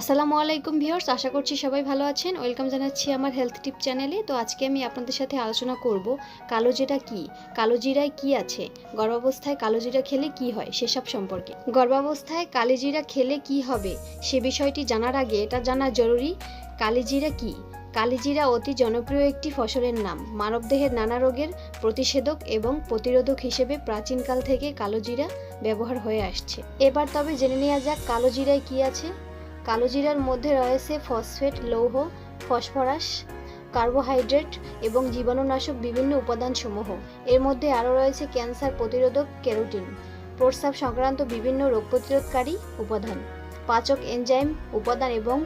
আসসালামু আলাইকুম ভিউয়ার্স, আশা করছি সবাই ভালো আছেন। ওয়েলকাম জানাচ্ছি আমার হেলথ টিপ চ্যানেলে। তো আজকে আমি আপনাদের সাথে আলোচনা করব, কালো জিরা কি? কালো জিরায় কি আছে? গর্ভাবস্থায় কালো জিরা খেলে কি হয়? সেসব সম্পর্কে। গর্ভাবস্থায় কালি জিরা খেলে কি হবে? সে বিষয়টি জানার আগে এটা জানা জরুরি কালিজিরা কি? কালিজিরা অতি জনপ্রিয় একটি ফসলের নাম। মানবদেহের নানা রোগের প্রতিষেধক এবং প্রতিরোধক হিসেবে প্রাচীনকাল থেকে কালোজিরা ব্যবহার হয়ে আসছে। এবার তবে জেনে নেওয়া যাক কালোজিরায় কি আছে? কালোজিরার মধ্যে রয়েছে ফসফেট, লৌহ, ফসফরাস, কার্বোহাইড্রেট এবং জীবাণুনাশক বিভিন্ন উপাদানসমূহ। এর মধ্যে আরও রয়েছে ক্যান্সার প্রতিরোধক ক্যারোটিন প্রস্রাব সংক্রান্ত বিভিন্ন রোগ প্রতিরোধকারী উপাদান, পাচক এনজাইম উপাদান এবং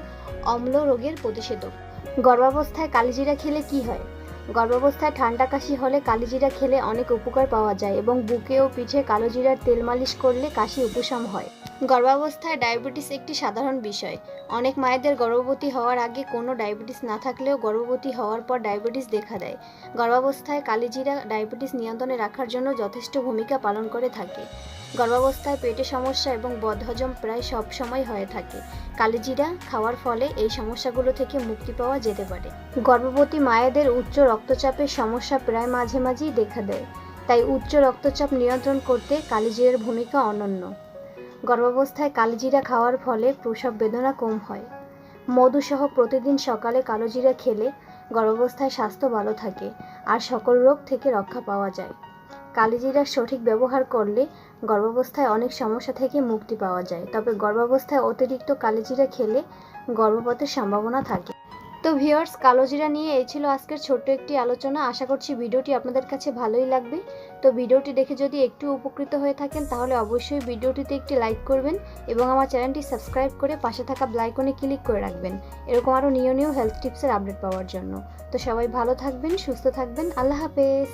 অম্ল রোগের প্রতিষেধক। গর্ভাবস্থায় কালিজিরা খেলে কি হয়? গর্ভাবস্থায় ঠান্ডা কাশি হলে কালিজিরা খেলে অনেক উপকার পাওয়া যায় এবং বুকে ও পিঠে কালোজিরার তেল মালিশ করলে কাশি উপশম হয়। গর্ভাবস্থায় ডায়াবেটিস একটি সাধারণ বিষয়। অনেক মায়েদের গর্ভবতী হওয়ার আগে কোনো ডায়াবেটিস না থাকলেও গর্ভবতী হওয়ার পর ডায়াবেটিস দেখা দেয়। গর্ভাবস্থায় কালিজিরা ডায়াবেটিস নিয়ন্ত্রণে রাখার জন্য যথেষ্ট ভূমিকা পালন করে থাকে। গর্ভাবস্থায় পেটে সমস্যা এবং বদহজম প্রায় সব সময় হয়ে থাকে। কালিজিরা খাওয়ার ফলে এই সমস্যাগুলো থেকে মুক্তি পাওয়া যেতে পারে। গর্ভবতী মায়েদের উচ্চ রক্তচাপের সমস্যা প্রায় মাঝে মাঝেই দেখা দেয়। তাই উচ্চ রক্তচাপ নিয়ন্ত্রণ করতে কালিজিরার ভূমিকা অনন্য। গর্ভাবস্থায় কালোজিরা খাওয়ার ফলে প্রসব বেদনা কম হয়। মধুসহ প্রতিদিন সকালে কালোজিরা খেলে গর্ভাবস্থায় স্বাস্থ্য ভালো থাকে আর সকল রোগ থেকে রক্ষা পাওয়া যায়। কালিজিরার সঠিক ব্যবহার করলে গর্ভাবস্থায় অনেক সমস্যা থেকে মুক্তি পাওয়া যায়। তবে গর্ভাবস্থায় অতিরিক্ত কালিজিরা খেলে গর্ভপাতের সম্ভাবনা থাকে। তো ভিওর্স কালোজিরা নিয়ে এই ছিল আজকের ছোট্ট একটি আলোচনা। আশা করছি ভিডিওটি আপনাদের কাছে ভালোই লাগবে। তো ভিডিওটি দেখে যদি একটু উপকৃত হয়ে থাকেন, তাহলে অবশ্যই ভিডিওটিতে একটি লাইক করবেন এবং আমার চ্যানেলটি সাবস্ক্রাইব করে পাশে থাকা ব্লাইকনে ক্লিক করে রাখবেন। এরকম আরও নিয় নিউ হেলথ টিপসের আপডেট পাওয়ার জন্য। তো সবাই ভালো থাকবেন, সুস্থ থাকবেন। আল্লাহ হাফেজ।